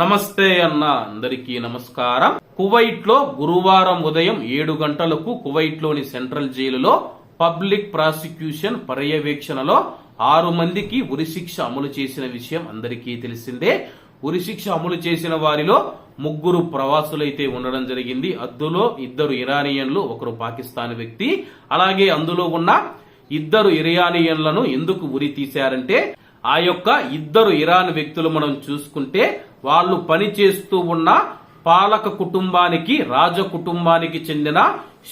నమస్తే అన్న అందరికీ నమస్కారం. కువైట్లో గురువారం ఉదయం ఏడు గంటలకు కువైట్లోని సెంట్రల్ జైలులో పబ్లిక్ ప్రాసిక్యూషన్ పర్యవేక్షణలో ఆరు మందికి ఉరిశిక్ష అమలు చేసిన విషయం అందరికీ తెలిసిందే. ఉరిశిక్ష అమలు చేసిన వారిలో ముగ్గురు ప్రవాసులైతే ఉండడం జరిగింది. అందులో ఇద్దరు ఇరానియన్లు ఒకరు పాకిస్తాన్ వ్యక్తి. అలాగే అందులో ఉన్న ఇద్దరు ఇరానియన్లను ఎందుకు ఉరి తీశారంటే ఆ యొక్క ఇద్దరు ఇరాన్ వ్యక్తులు మనం చూసుకుంటే వాళ్ళు పని చేస్తూ ఉన్న పాలక కుటుంబానికి రాజ కుటుంబానికి చెందిన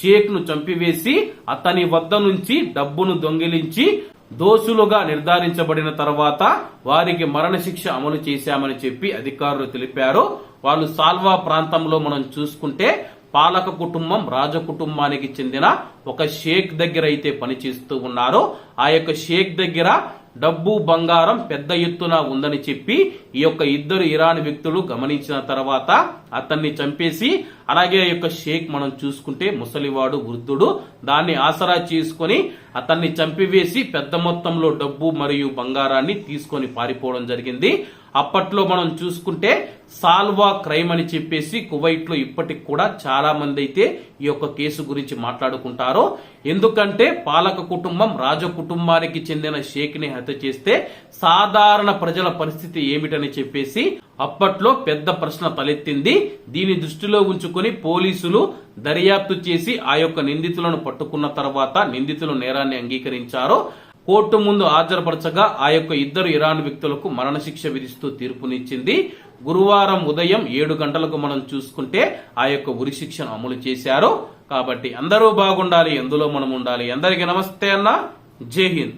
షేక్ను చంపివేసి అతని వద్ద నుంచి డబ్బును దొంగిలించి దోషులుగా నిర్ధారించబడిన తర్వాత వారికి మరణశిక్ష అమలు చేశామని చెప్పి అధికారులు తెలిపారు. వాళ్ళు సాల్వా ప్రాంతంలో మనం చూసుకుంటే పాలక కుటుంబం రాజ కుటుంబానికి చెందిన ఒక షేక్ దగ్గర అయితే పనిచేస్తూ ఉన్నారు. ఆ యొక్క షేక్ దగ్గర డబ్బు బంగారం పెద్ద ఎత్తున ఉందని చెప్పి ఈ యొక్క ఇద్దరు ఇరాన్ వ్యక్తులు గమనించిన తర్వాత అతన్ని చంపేసి అలాగే ఆ యొక్క షేక్ మనం చూసుకుంటే ముసలివాడు వృద్ధుడు దాన్ని ఆసరా చేసుకొని అతన్ని చంపివేసి పెద్ద మొత్తంలో డబ్బు మరియు బంగారాన్ని తీసుకొని పారిపోవడం జరిగింది. అప్పట్లో మనం చూసుకుంటే సాల్వా క్రైమ్ అని చెప్పేసి కువైట్లో ఇప్పటికి కూడా చాలా మంది అయితే ఈ యొక్క కేసు గురించి మాట్లాడుకుంటారు ఎందుకంటే పాలక కుటుంబం రాజ కుటుంబానికి చెందిన షేక్ని హత్య చేస్తే సాధారణ ప్రజల పరిస్థితి ఏమిటని చెప్పేసి అప్పట్లో పెద్ద ప్రశ్న తలెత్తింది. దీని దృష్టిలో ఉంచుకొని పోలీసులు దర్యాప్తు చేసి ఆ యొక్క నిందితులను పట్టుకున్న తర్వాత నిందితులు నేరాన్ని అంగీకరించారు. కోర్టు ముందు హాజరుపరచగా ఆ యొక్క ఇద్దరు ఇరాన్ వ్యక్తులకు మరణశిక్ష విధిస్తూ తీర్పునిచ్చింది. గురువారం ఉదయం ఏడు గంటలకు మనం చూసుకుంటే ఆ యొక్క ఉరి శిక్షను అమలు చేశారు. కాబట్టి అందరూ బాగుండాలి ఎందులో మనం ఉండాలి. అందరికీ నమస్తే అన్న. జై హింద్.